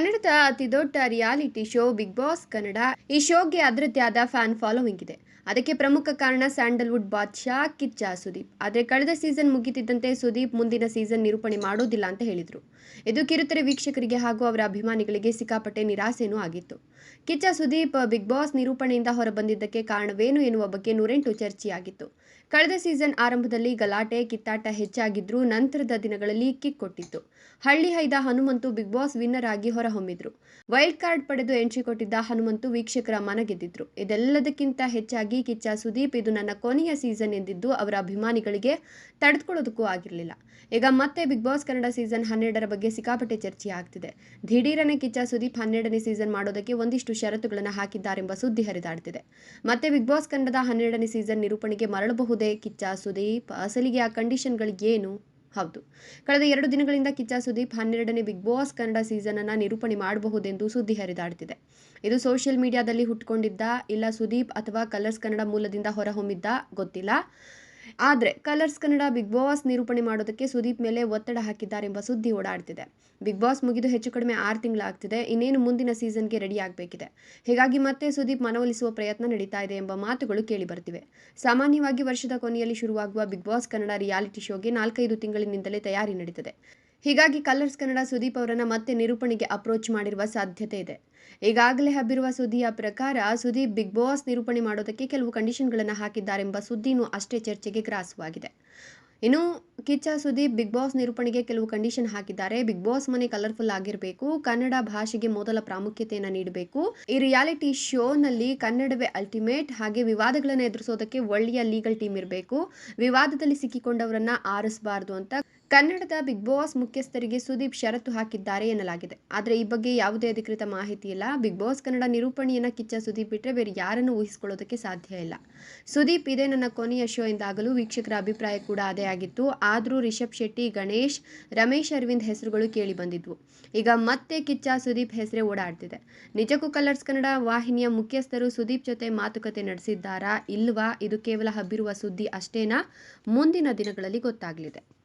ಕನ್ನಡದ ಅತಿದೊಡ್ಡ reality show Bigg Boss Kannada ಈ ಶೋಗೆ ಅದರದ್ದೇ ಆದ ಫ್ಯಾನ್ ಫಾಲೋವಿಂಗ್ ಇದೆ. ಅದಕ್ಕೆ ಪ್ರಮುಖ ಕಾರಣ ಸ್ಯಾಂಡಲ್ವುಡ್ ಬಾದ್ಶಾ, ಕಿಚ್ಚ, ಸುದೀಪ್. ಆದರೆ ಕಳೆದ ಸೀಸನ್ ಮುಗಿತಿದ್ದಂತೆ ಸುದೀಪ್ ಮುಂದಿನ ಸೀಸನ್ ನಿರೂಪಣೆ ಮಾಡೋದಿಲ್ಲ ಅಂತ ಹೇಳಿದರು. ಇದು ಕಿರುತೆರೆ ವೀಕ್ಷಕರಿಗೆ ಹಾಗೂ ಅವರ ಅಭಿಮಾನಿಗಳಿಗೆ ಸಿಕ್ಕಾಪಟ್ಟೆ ನಿರಾಸೆನೂ ಆಗಿತ್ತು. ಕಿಚ್ಚ, ಸುದೀಪ್, ಬಿಗ್ ಬಾಸ್ ನಿರೂಪಣೆಯಿಂದ ಹೊರಬಂದಿದ್ದಕ್ಕೆ ಕಾರಣವೇನು ಎನ್ನುವ ಬಗ್ಗೆ ನೂರೆಂಟು ಚರ್ಚೆಯಾಗಿತ್ತು. ಕಳೆದ ಸೀಸನ್ ಆರಂಭದಲ್ಲಿ ಗಲಾಟೆ, ಕಿತ್ತಾಟ ಹೆಚ್ಚಾಗಿದ್ರೂ ನಂತರದ ದಿನಗಳಲ್ಲಿ ಕಿಕ್ ಕೊಟ್ಟಿತ್ತು. ಹಳ್ಳಿ ಹೈದ ಹನುಮಂತು ಬಿಗ್ ಬಾಸ್ ವಿನ್ನರ್ ಆಗಿ ಹೊರಹೊಮ್ಮಿದ್ರು. ವೈಲ್ಡ್ ಕಾರ್ಡ್ ಪಡೆದು ಎಂಟ್ರಿ ಕೊಟ್ಟಿದ್ದ ಹನುಮಂತು ವೀಕ್ಷಕರ ಮನ ಗೆದ್ದಿದ್ರು ಇದೆಲ್ಲದಕ್ಕಿಂತ ಹೆಚ್ಚಾಗಿ ಕಿಚ್ಚ ಸುದೀಪ್ ಇದು ನನ್ನ ಕೊನೆಯ ಸೀಸನ್ ಎಂದಿದ್ದು ಅವರ ಅಭಿಮಾನಿಗಳಿಗೆ ತಡೆದುಕೊಳ್ಳೋದಕ್ಕೂ ಆಗಿರಲಿಲ್ಲ. ಈಗ ಮತ್ತೆ ಬಿಗ್ ಬಾಸ್ ಕನ್ನಡ ಸೀಸನ್ ಹನ್ನೆರಡರ ಬಗ್ಗೆ ಸಿಕ್ಕಾಪಟ್ಟೆ ಚರ್ಚೆ ಆಗ್ತಿದೆ ದಿಢೀರನೆ ಕಿಚ್ಚ ಸುದೀಪ್ ಹನ್ನೆರಡನೇ ಸೀಸನ್ ಮಾಡೋದಕ್ಕೆ ಒಂದಿಷ್ಟು ಷರತ್ತುಗಳನ್ನು ಹಾಕಿದ್ದಾರೆಂಬ ಸುದ್ದಿ ಹರಿದಾಡ್ತಿದೆ. ಮತ್ತೆ ಬಿಗ್ ಬಾಸ್ ಕನ್ನಡದ ಹನ್ನೆರಡನೇ ಸೀಸನ್ ನಿರೂಪಣೆಗೆ ಮರಳಬಹುದೇ ಕಿಚ್ಚ ಸುದೀಪ್ ಅಸಲಿಗೆ ಆ ಕಂಡೀಷನ್ಗಳಿಗೇನು ಹೌದು. ಕಳೆದ ಎರಡು ದಿನಗಳಿಂದ ಕಿಚ್ಚ ಸುದೀಪ್ ಹನ್ನೆರಡನೇ ಬಿಗ್ ಬಾಸ್ ಕನ್ನಡ ಸೀಸನ್ ಅನ್ನ ನಿರೂಪಣೆ ಮಾಡಬಹುದೆಂದು ಸುದ್ದಿ ಹರಿದಾಡ್ತಿದೆ. ಇದು ಸೋಷಿಯಲ್ ಮೀಡಿಯಾದಲ್ಲಿ ಹುಟ್ಟುಕೊಂಡಿದ್ದ ಇಲ್ಲ ಸುದೀಪ್ ಅಥವಾ ಕಲರ್ಸ್ ಕನ್ನಡ ಮೂಲದಿಂದ ಹೊರಹೊಮ್ಮಿದ್ದ ಗೊತ್ತಿಲ್ಲ. ಆದರೆ ಕಲರ್ಸ್ ಕನ್ನಡ ಬಿಗ್ ಬಾಸ್ ನಿರೂಪಣೆ ಮಾಡೋದಕ್ಕೆ ಸುದೀಪ್ ಮೇಲೆ ಒತ್ತಡ ಹಾಕಿದ್ದಾರೆ ಎಂಬ ಸುದ್ದಿ ಓಡಾಡ್ತಿದೆ. ಬಿಗ್ ಬಾಸ್ ಮುಗಿದು ಹೆಚ್ಚು ಕಡಿಮೆ ಆರು ತಿಂಗಳಾಗ್ತಿದೆ, ಇನ್ನೇನು ಮುಂದಿನ ಸೀಸನ್ಗೆ ರೆಡಿ ಆಗಬೇಕಿದೆ. ಹೀಗಾಗಿ ಮತ್ತೆ ಸುದೀಪ್ ಮನವೊಲಿಸುವ ಪ್ರಯತ್ನ ನಡೀತಾ ಇದೆ ಎಂಬ ಮಾತುಗಳು ಕೇಳಿ ಬರ್ತಿವೆ ಸಾಮಾನ್ಯವಾಗಿ ವರ್ಷದ ಕೊನೆಯಲ್ಲಿ ಶುರುವಾಗುವ ಬಿಗ್ ಬಾಸ್ ಕನ್ನಡ ರಿಯಾಲಿಟಿ ಶೋಗೆ ನಾಲ್ಕೈದು ತಿಂಗಳಿನಿಂದಲೇ ತಯಾರಿ ನಡೀತದೆ. ಹೀಗಾಗಿ ಕಲರ್ಸ್ ಕನ್ನಡ ಸುದೀಪ್ ಅವರನ್ನು ಮತ್ತೆ ನಿರೂಪಣೆಗೆ ಅಪ್ರೋಚ್ ಮಾಡಿರುವ ಸಾಧ್ಯತೆ ಇದೆ. ಈಗಾಗಲೇ ಹಬ್ಬಿರುವ ಸುದ್ದಿಯ ಪ್ರಕಾರ ಸುದೀಪ್ ಬಿಗ್ ಬಾಸ್ ನಿರೂಪಣೆ ಮಾಡೋದಕ್ಕೆ ಕೆಲವು ಕಂಡೀಷನ್ಗಳನ್ನು ಹಾಕಿದ್ದಾರೆಂಬ ಸುದ್ದಿನೂ ಅಷ್ಟೇ ಚರ್ಚೆಗೆ ಗ್ರಾಸವಾಗಿದೆ. ಇನ್ನು ಕಿಚ್ಚ ಸುದೀಪ್ ಬಿಗ್ ಬಾಸ್ ನಿರೂಪಣೆಗೆ ಕೆಲವು ಕಂಡೀಷನ್ ಹಾಕಿದ್ದಾರೆ. ಬಿಗ್ ಬಾಸ್ ಮನೆ ಕಲರ್ಫುಲ್ ಆಗಿರಬೇಕು, ಕನ್ನಡ ಭಾಷೆಗೆ ಮೊದಲ ಪ್ರಾಮುಖ್ಯತೆಯನ್ನು ನೀಡಬೇಕು. ಈ ರಿಯಾಲಿಟಿ ಶೋನಲ್ಲಿ ಕನ್ನಡವೇ ಅಲ್ಟಿಮೇಟ್ ಹಾಗೆ ವಿವಾದಗಳನ್ನು ಎದುರಿಸೋದಕ್ಕೆ ಒಳ್ಳೆಯ ಲೀಗಲ್ ಟೀಮ್ ಇರಬೇಕು. ವಿವಾದದಲ್ಲಿ ಸಿಕ್ಕಿಕೊಂಡವರನ್ನ ಆರಿಸಬಾರದು ಅಂತ ಕನ್ನಡದ ಬಿಗ್ ಬಾಸ್ ಮುಖ್ಯಸ್ಥರಿಗೆ ಸುದೀಪ್ ಷರತ್ತು ಹಾಕಿದ್ದಾರೆ ಎನ್ನಲಾಗಿದೆ. ಆದರೆ ಈ ಬಗ್ಗೆ ಯಾವುದೇ ಅಧಿಕೃತ ಮಾಹಿತಿ ಇಲ್ಲ. ಬಿಗ್ ಬಾಸ್ ಕನ್ನಡ ನಿರೂಪಣೆಯನ್ನ ಕಿಚ್ಚ ಸುದೀಪ್ ಬಿಟ್ಟರೆ ಬೇರೆ ಯಾರನ್ನು ಊಹಿಸಿಕೊಳ್ಳೋದಕ್ಕೆ ಸಾಧ್ಯ ಇಲ್ಲ. ಸುದೀಪ್ ಇದೇ ನನ್ನ ಕೊನೆಯ ಶೋ ಎಂದಾಗಲೂ ವೀಕ್ಷಕರ ಅಭಿಪ್ರಾಯ ಕೂಡ ಅದೇ ಆಗಿತ್ತು ಆದರೂ ರಿಷಬ್ ಶೆಟ್ಟಿ, ಗಣೇಶ್, ರಮೇಶ್ ಅರವಿಂದ್ ಹೆಸರುಗಳು ಕೇಳಿ ಬಂದಿದ್ವು. ಈಗ ಮತ್ತೆ ಕಿಚ್ಚ ಸುದೀಪ್ ಹೆಸರೇ ಓಡಾಡ್ತಿದೆ. ನಿಜಕ್ಕೂ ಕಲರ್ಸ್ ಕನ್ನಡ ವಾಹಿನಿಯ ಮುಖ್ಯಸ್ಥರು ಸುದೀಪ್ ಜೊತೆ ಮಾತುಕತೆ ನಡೆಸಿದ್ದಾರಾ ಇಲ್ವಾ? ಇದು ಕೇವಲ ಹಬ್ಬಿರುವ ಸುದ್ದಿ ಅಷ್ಟೇನಾ? ಮುಂದಿನ ದಿನಗಳಲ್ಲಿ ಗೊತ್ತಾಗಲಿದೆ.